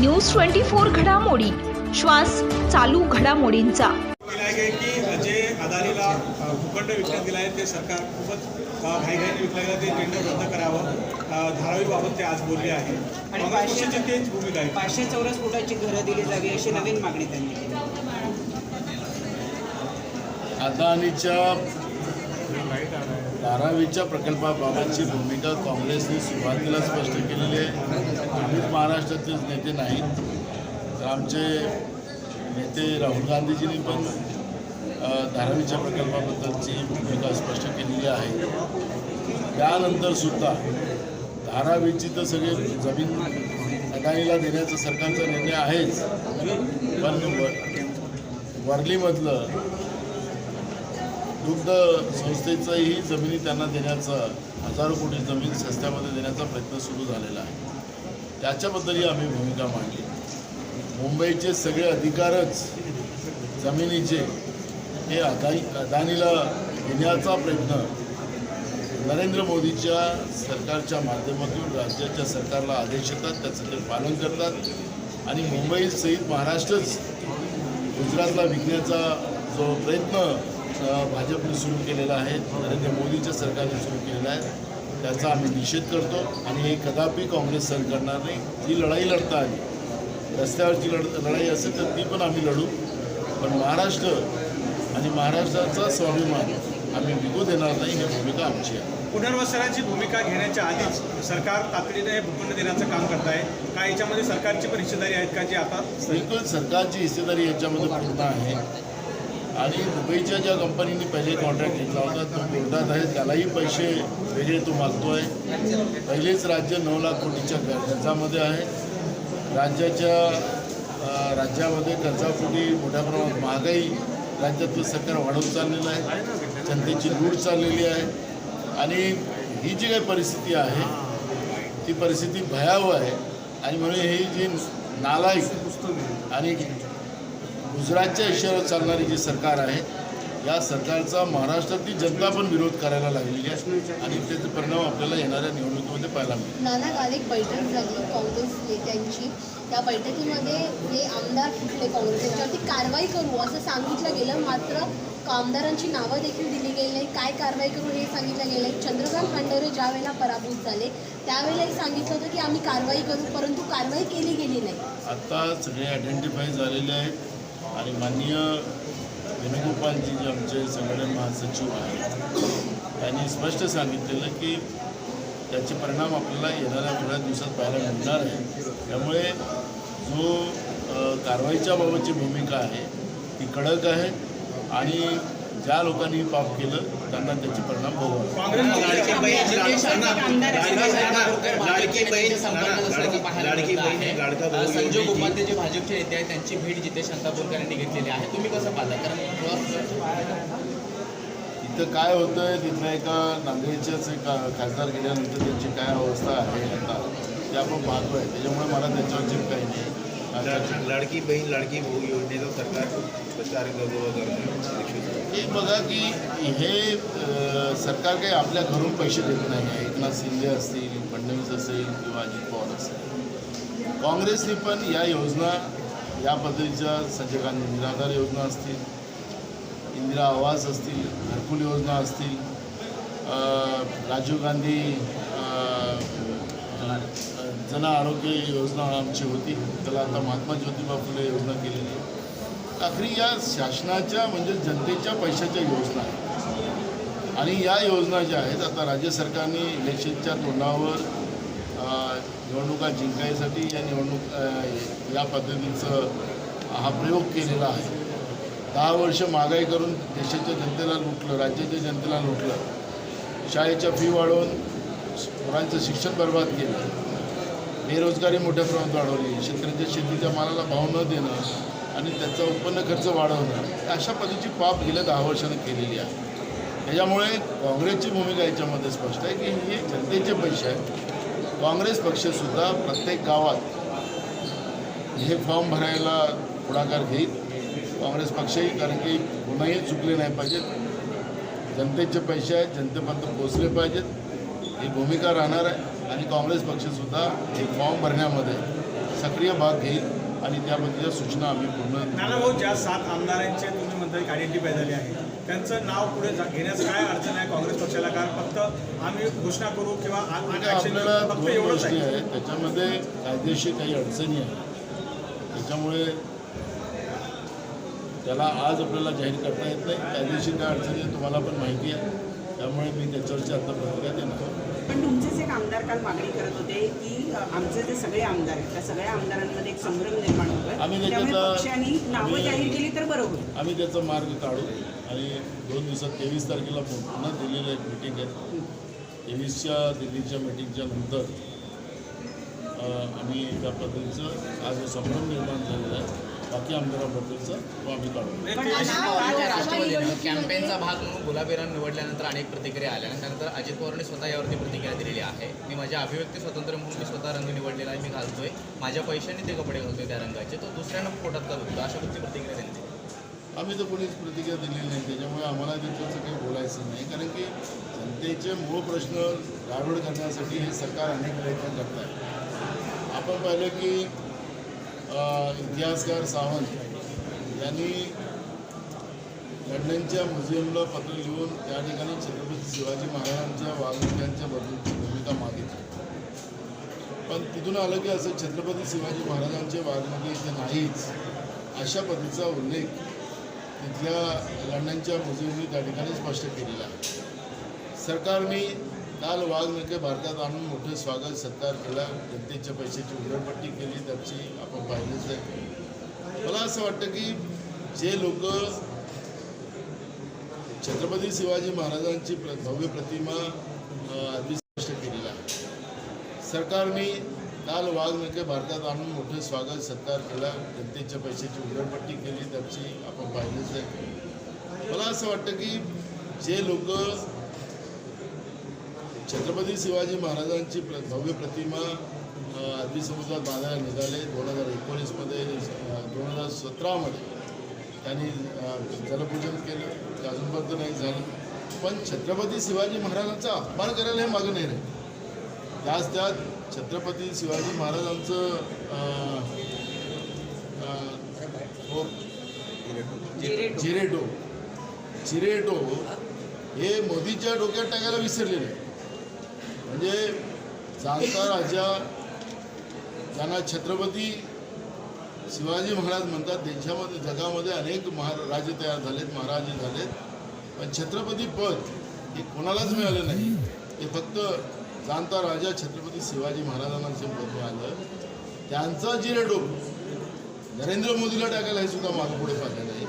News twenty four घडामोडी. श्वास चालू घडामोडींचा. अदानीला भूखंड विकण्यात दिला आहे ते सरकार खूपच घाईघाईने विकलं गेलं ते टेंडर रद्द करावं. धारावीबाबत ते आज बोलले आहे. आणि काँग्रेस पाचशे- पक्षाची तेच भूमिका आहे. पाचशे चौरस फुटाची घरं दिली जावी अशी नवीन मागणी त्यांनी केली. अदानीच्या धारावीच्या प्रकल्पाबाबतची भूमिका काँग्रेसने सुरुवातीला स्पष्ट केलेली आहे. आम्हीच महाराष्ट्रातलेच नेते नाहीत. तर आमचे नेते राहुल गांधीजींनी पण धारावीच्या प्रकल्पाबद्दलची भूमिका स्पष्ट केलेली आहे. त्यानंतरसुद्धा धारावीची तर सगळे जमीन अदानीला देण्याचा सरकारचा निर्णय आहेच. पण वर्लीमधलं दुग्ध संस्थेचंही जमिनी त्यांना देण्याचा हजारो कोटी जमीन सस्त्यामध्ये देण्याचा प्रयत्न सुरू झालेला आहे. त्याच्याबद्दलही आम्ही भूमिका मांडली. मुंबईचे सगळे अधिकारच जमिनीचे हे अदानी अदानीला देण्याचा प्रयत्न नरेंद्र मोदीच्या सरकारच्या माध्यमातून राज्याच्या सरकारला आदेश येतात त्याचं ते पालन करतात आणि मुंबईसहित महाराष्ट्रच गुजरातला विकण्याचा जो प्रयत्न भाजपने सुरू केलेला आहे नरेंद्र मोदीच्या सरकारने सुरू केलेला आहे. त्याचा आम्ही निषेध करतो आणि हे कदापि काँग्रेस सहन करणार नाही. जी लढाई लढता आली रस्त्यावरची लढ लढाई असेल तर ती पण आम्ही लढू. पण महाराष्ट्र आणि महाराष्ट्राचा स्वाभिमान आम्ही विकू देणार नाही ही भूमिका आमची आहे. पुनर्वसनाची भूमिका घेण्याच्या आधीच सरकार तातडीने हे भूखंड देण्याचं काम करत आहे का याच्यामध्ये सरकारची पण हिस्सेदारी आहेत का जे आता? बिलकुल सरकारची हिस्सेदारी याच्यामध्ये पूर्ण आहे. आणि दुबईच्या ज्या कंपनीने पहिले कॉन्ट्रॅक्ट घेतला होता तो कोर्टात आहे त्यालाही पैसे वेगळे तो मागतो आहे पहिलेच राज्य नऊ लाख कोटीच्या कर्जामध्ये आहे. राज्याच्या राज्यामध्ये कर्जापोटी मोठ्या प्रमाणात महागाई राज्यातलं सरकार वाढवत चाललेलं आहे. जनतेची लूट चाललेली आहे. आणि ही जी काही परिस्थिती आहे ती परिस्थिती भयावह आहे. आणि म्हणून ही जी नालायक आणि गुजरातच्या इशाऱ्यावर चालणारी जी सरकार आहे या सरकारचा महाराष्ट्रातली जनता पण विरोध करायला लागलेली आहे आणि त्याचे परिणाम आपल्याला येणाऱ्या निवडणुकीमध्ये पाहायला मिळतील. नाना काल एक बैठक झाली काँग्रेस नेत्यांची. त्या बैठकीमध्ये जे आमदार फुटले काँग्रेस कारवाई करू असं सांगितलं गेलं. मात्र आमदारांची नावं देखील दिली गेली नाही. काय कारवाई करू हे सांगितलं गेलं आहे चंद्रकांत खंडोरे ज्या वेळेला पराभूत झाले त्यावेळेलाही सांगितलं होतं की आम्ही कारवाई करू परंतु कारवाई केली गेली नाही. आत्ता सगळे आयडेंटिफाय झालेले आहेत. आणि माननीय वेणुगोपालजी जे आमचे संघटन महासचिव आहेत. त्यांनी स्पष्ट सांगितलेलं की त्याचे परिणाम आपल्याला येणाऱ्या थोड्या दिवसात पाहायला मिळणार आहे. त्यामुळे जो कारवाईच्या बाबतची भूमिका आहे ती कडक आहे आणि ज्या लोकांनी पाप केलं त्यांना त्याचे परिणाम भोगावे संजय उपाध्ये जे भाजपचे नेते आहेत त्यांची भेट जिथे शांता बोरकर यांनी घेतलेली आहे तुम्ही कसं पाहता कारण इथं काय होतं आहे तिथल्या एका नांदेडच्याच एक खासदार गेल्यानंतर त्यांची काय अवस्था आहे आता ते आपण पाहतो आहे त्याच्यामुळे मला त्याच्यावरची काही नाही लाडकी बहीण लाडकी भाऊ योजनेचा सरकार हे बघा की हे सरकार काही आपल्या घरून पैसे देत नाही. आहे एकनाथ शिंदे असतील फडणवीस असेल किंवा अजित पवार असेल. काँग्रेसने पण या योजना या पद्धतीच्या संजय गांधी निराधार योजना असतील इंदिरा आवास असतील घरकुल योजना असतील राजीव गांधी जन आरोग्य योजना आमची होती. त्याला आता महात्मा ज्योतिबा फुले योजना केलेली आहे. आखरी या शासनाच्या म्हणजे जनतेच्या पैशाच्या योजना आहेत. आणि या योजना ज्या आहेत आता राज्य सरकारने इलेक्शनच्या तोंडावर निवडणुका जिंकायसाठी या निवडणूक या पद्धतीचं हा प्रयोग केलेला आहे. दहा वर्ष महागाई करून देशाच्या जनतेला लुटलं राज्याच्या जनतेला लुटलं. शाळेच्या फी वाढवून पोरांचं शिक्षण बर्बाद केलं. बेरोजगारी मोठ्या प्रमाणात वाढवली. शेतकऱ्यांच्या शेतीच्या मालाला भाव न देणं. आणि त्यांचा उत्पन्न खर्च वाढवणं अशा पद्धतीची पाप गेल्या दहा वर्षानं केलेली आहे. त्याच्यामुळे काँग्रेसची भूमिका याच्यामध्ये स्पष्ट आहे की हे जनतेचे पैसे आहेत. काँग्रेस पक्षसुद्धा प्रत्येक गावात हे फॉर्म भरायला पुढाकार घेईल. काँग्रेस पक्षही कारण की कोणाही चुकले नाही पाहिजेत. जनतेचे पैसे आहेत जनतेपर्यंत पोचले पाहिजेत. ही भूमिका राहणार आहे. आणि काँग्रेस पक्षसुद्धा हे फॉर्म भरण्यामध्ये सक्रिय भाग घेईल. आणि त्याबद्दलच्या सूचना आम्ही पूर्ण नाना भाऊ ज्या सात आमदारांचे तुम्ही म्हणता आयडेंटिफाय झाले आहे त्यांचं नाव पुढे घेण्याचं काय अडचण आहे काँग्रेस पक्षाला? कारण फक्त आम्ही घोषणा करू किंवा म्हणजे आपल्याला फक्त दोन एवढंच गोष्टी आहे. त्याच्यामध्ये कायदेशीर काही अडचणी आहेत. त्याच्यामुळे त्याला आज आपल्याला जाहीर करता येत नाही. कायदेशीर काय अडचणी तुम्हाला पण माहिती आहे. त्यामुळे मी त्याच्यावरची आता. पण तुमचेच एक आमदार काल मागणी करत होते की आमचे जे सगळे आमदार आहेत त्या सगळ्या आमदारांमध्ये एक संभ्रम निर्माण होतोय. आम्ही त्यामुळे पक्षाने नावं जाहीर केली तर बरं होईल आम्ही त्याचा मार्ग काढू आणि दोन दिवसात तेवीस तारखेला पुन्हा दिल्लीला एक मिटिंग आहे. तेवीसच्या दिल्लीच्या मिटिंगच्या नंतर आम्ही त्या पद्धतीचं आज संभ्रम निर्माण झालेला आहे. बाकी आमदारांबद्दलचा आम्ही काढू. कॅम्पेनचा भाग म्हणून गुलाबीरान निवडल्यानंतर अनेक प्रतिक्रिया आल्या. त्यानंतर अजित पवारांनी स्वतः यावरती प्रतिक्रिया दिलेली आहे. मी माझ्या अभिव्यक्ती स्वातंत्र्य म्हणून मी स्वतः रंग निवडलेला आहे मी घालतोय. माझ्या पैशाने ते कपडे घालतोय त्या रंगाचे. तो दुसऱ्यांना पोटात का अशा गोष्टी प्रतिक्रिया दिली. आम्ही तर कोणीच प्रतिक्रिया दिलेली नाही. त्याच्यामुळे आम्हाला त्याच्याचं काही बोलायचं नाही. कारण की जनतेचे मूळ प्रश्न गाडवड करण्यासाठी हे सरकार अनेक प्रयत्न करत आहे. आपण पाहिलं की इतिहासकार सावंत यांनी लंडनच्या म्युझियमला पत्र लिहून त्या ठिकाणी छत्रपती शिवाजी महाराजांच्या वागणुक्यांच्या बदलची भूमिका मागितली. पण तिथून आलं की असं छत्रपती शिवाजी महाराजांचे वागणुकी इथे नाहीच अशा पद्धतीचा उल्लेख तिथल्या लंडनच्या म्युझियमनी त्या ठिकाणी स्पष्ट केलेला आहे. सरकारने काल वाघनखे भारतात आणून मोठे स्वागत सत्कार केला. जनतेच्या पैशाची उघडपट्टी केली त्याची आपण पाहिलेच आहे मला असं वाटतं की जे लोक छत्रपती शिवाजी महाराजांची प्र भव्य प्रतिमा अ, आधी स्पष्ट केलेला आहे. सरकारने काल वाघनखे भारतात आणून मोठे स्वागत सत्कार केला. जनतेच्या पैशाची उघडपट्टी केली त्याची आपण पाहिलेच आहे मला असं वाटतं की जे लोक छत्रपती शिवाजी महाराजांची प्र भव्य प्रतिमा अरबी समुद्रात बांधायला निघाले. दोन हजार एकोणीसमध्ये दोन हजार सतरामध्ये त्यांनी जलपूजन केलं. ते अजूनपर्यंत नाही झालं. पण छत्रपती शिवाजी महाराजांचा अपमान करायला हे मागं नाही राहील. त्याच त्यात छत्रपती शिवाजी महाराजांचं हो. जिरेटो. जिरेटो. हे मोदीच्या डोक्यात टाकायला विसरलेले. आहे. म्हणजे जाणता राजा ज्यांना छत्रपती शिवाजी महाराज म्हणतात त्यांच्यामध्ये जगामध्ये अनेक महा राजे तयार झालेत महाराजे झालेत. पण छत्रपती पद हे कोणालाच मिळालं नाही. ते फक्त जाणता राजा छत्रपती शिवाजी महाराजांना जे पद मिळालं त्यांचा जिरेटो नरेंद्र मोदीला टाकायला हे सुद्धा मागं पुढे पाहिलं नाही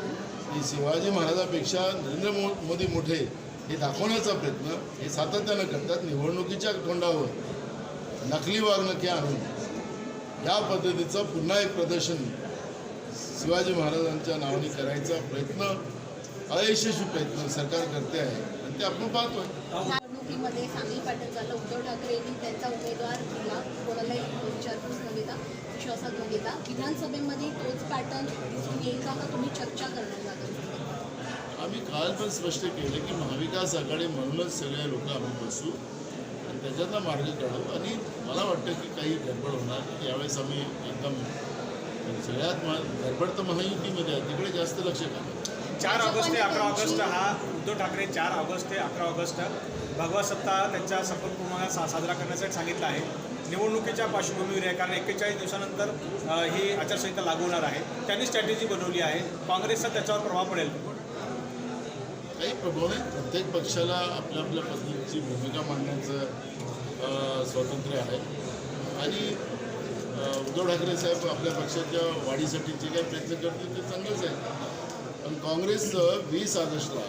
की शिवाजी महाराजांपेक्षा नरेंद्र मो मोदी मोठे हे दाखवण्याचा प्रयत्न हे सातत्यानं करतात निवडणुकीच्या तोंडावर नकली वागणुकी आणून. या पद्धतीचं पुन्हा एक प्रदर्शन शिवाजी महाराजांच्या नावाने करायचा प्रयत्न अयशस्वी प्रयत्न सरकार करते आहे. आणि ते आपण पाहतोय. निवडणुकीमध्ये सांगली पॅटर्न झालं उद्धव ठाकरेंनी त्यांचा उमेदवार दिला कोणालाही विचारपूस न घेता विश्वासात न विधानसभेमध्ये तोच पॅटर्न दिसून येईल का? तुम्ही चर्चा करणार. आम्ही काल पण स्पष्ट केलं की महाविकास आघाडी म्हणूनच सगळे लोक आम्ही बसू आणि त्याच्यातला मार्ग काढू. आणि मला वाटतं की काही गडबड होणार. यावेळेस आम्ही एकदम सगळ्यात मा गडबड तर महायुतीमध्ये आहे. तिकडे जास्त लक्ष घालू चार ऑगस्ट ते अकरा ऑगस्ट हा उद्धव ठाकरे चार ऑगस्ट ते अकरा ऑगस्ट भगवा सत्ता त्यांच्या शपथपूर्वक सा साजरा करण्यासाठी सांगितलं आहे. निवडणुकीच्या पार्श्वभूमीवर आहे कारण एक्केचाळीस दिवसानंतर ही आचारसंहिता लागू होणार आहे. त्यांनी स्ट्रॅटेजी बनवली आहे. काँग्रेसचा त्याच्यावर प्रभाव पडेल. प्रभाव प्रत्येक पक्षाला आपल्या आपल्या पद्धतीची भूमिका मांडण्याचं स्वातंत्र्य आहे. आणि उद्धव ठाकरे साहेब आपल्या पक्षाच्या वाढीसाठी जे काही प्रयत्न करतील ते चांगलंच आहे पण काँग्रेसचं वीस ऑगस्टला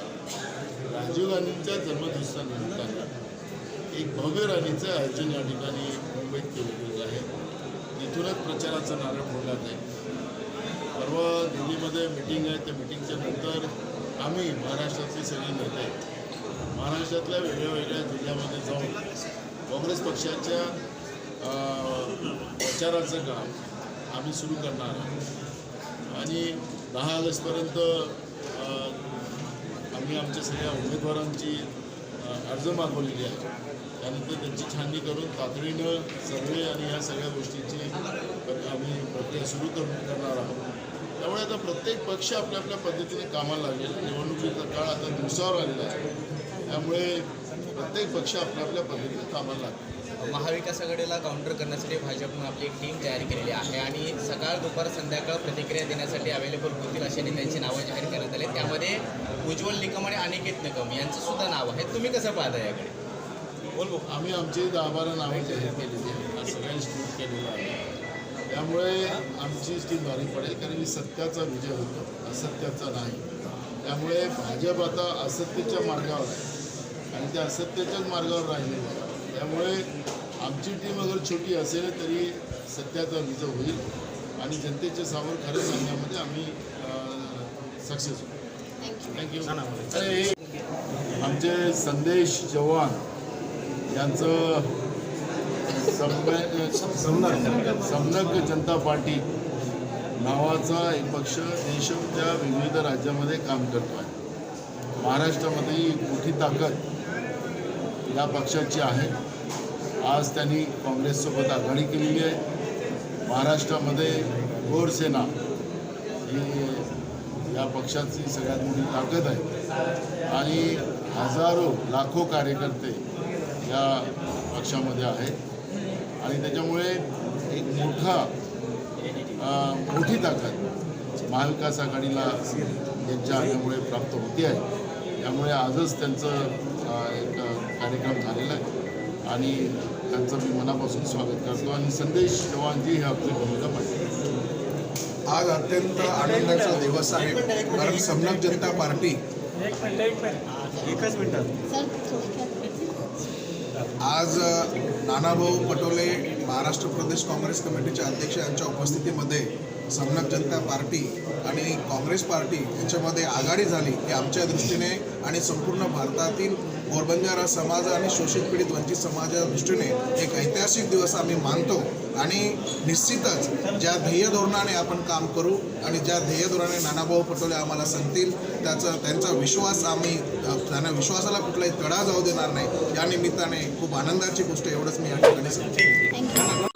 राजीव गांधींच्या जन्मदिवसानिमित्तानं एक भव्य राणीचं आयोजन या ठिकाणी मुंबईत केलं गेलं आहे. तिथूनच प्रचाराचा नारळ फोडला जाईल परवा दिल्लीमध्ये मिटिंग आहे. त्या मिटिंगच्या नंतर आम्ही महाराष्ट्रातले सगळे नेते महाराष्ट्रातल्या वेगळ्या वेगळ्या जिल्ह्यामध्ये जाऊन काँग्रेस पक्षाच्या प्रचाराचं काम आम्ही सुरू करणार आहोत. आणि दहा ऑगस्टपर्यंत आम्ही आमच्या सगळ्या उमेदवारांची अर्ज मागवलेली आहे त्यानंतर त्यांची छाननी करून तातडीनं सर्वे आणि या सगळ्या गोष्टींची आम्ही प्रक्रिया सुरू करून करणार आहोत. त्यामुळे आता प्रत्येक पक्ष आपल्या आपल्या पद्धतीने कामाला लागेल निवडणुकीचा काळ आता दिवसावर आलेला आहे. त्यामुळे प्रत्येक पक्ष आपल्या आपल्या पद्धतीने कामाला लागेल महाविकास आघाडीला काउंटर करण्यासाठी भाजपनं आपली एक टीम तयार केलेली आहे आणि सकाळ दुपार संध्याकाळ प्रतिक्रिया देण्यासाठी अवेलेबल होतील असे त्यांची नावं जाहीर करण्यात आले. त्यामध्ये उज्ज्वल निकम आणि अनिकेत निकम यांचं सुद्धा नाव आहे. तुम्ही कसं पाहता याकडे? बोल. आम्ही आमची दहा बारा नावं जाहीर केलेली आहे त्यामुळे आमची टीम भारी पडेल कारण की सत्याचा विजय होतो. असत्याचा नाही. त्यामुळे भाजप आता असत्याच्या मार्गावर आहे. आणि त्या असत्याच्याच मार्गावर राहिलेलं आहे त्यामुळे आमची टीम अगर छोटी असेल तरी सत्याचा विजय होईल. आणि जनतेच्या समोर खरं सांगण्यामध्ये आम्ही सक्सेस होऊ. थँक्यू आमचे संदेश चव्हाण यांचं समनक समनक जनता पार्टी नावाचा एक पक्ष देशाच्या विविध राज्यामध्ये काम करतो आहे महाराष्ट्रामध्ये मोठी ताकद या पक्षाची आहे. आज त्यांनी काँग्रेससोबत आघाडी केलेली आहे. महाराष्ट्रामध्ये गोरसेना ही या पक्षाची सगळ्यात मोठी ताकद आहे. आणि हजारो लाखो कार्यकर्ते या पक्षामध्ये आहेत. आणि त्याच्यामुळे एक मोठा मोठी ताकद महाविकास आघाडीला यांच्या आल्यामुळे प्राप्त होते आहे. त्यामुळे आजच त्यांचं एक कार्यक्रम झालेला आहे. आणि त्यांचं मी मनापासून स्वागत करतो आणि संदेश चव्हाणजी ही आपली भूमिका मांडली आज अत्यंत आनंदाचा दिवस आहे. कारण समनक जनता पार्टी सर थोडक्यात आज नानाभाऊ पटोले महाराष्ट्र प्रदेश काँग्रेस कमिटीचे अध्यक्ष यांच्या उपस्थितीमध्ये समनक जनता पार्टी आणि काँग्रेस पार्टी यांच्यामध्ये आघाडी झाली ही आमच्या दृष्टीने आणि संपूर्ण भारतातील गोरबंजारा समाज आणि शोषित पीडित वंचित समाजाच्या दृष्टीने एक ऐतिहासिक दिवस आम्ही मानतो. आणि निश्चितच ज्या ध्येय धोरणाने आपण काम करू आणि ज्या ध्येय धोरणाने नानाभाऊ पटोले आम्हाला सांगतील त्याचा त्यांचा विश्वास आम्ही त्यांना विश्वासाला कुठलाही तडा जाऊ देणार नाही. या निमित्ताने खूप आनंदाची गोष्ट एवढंच मी या ठिकाणी सांगतो.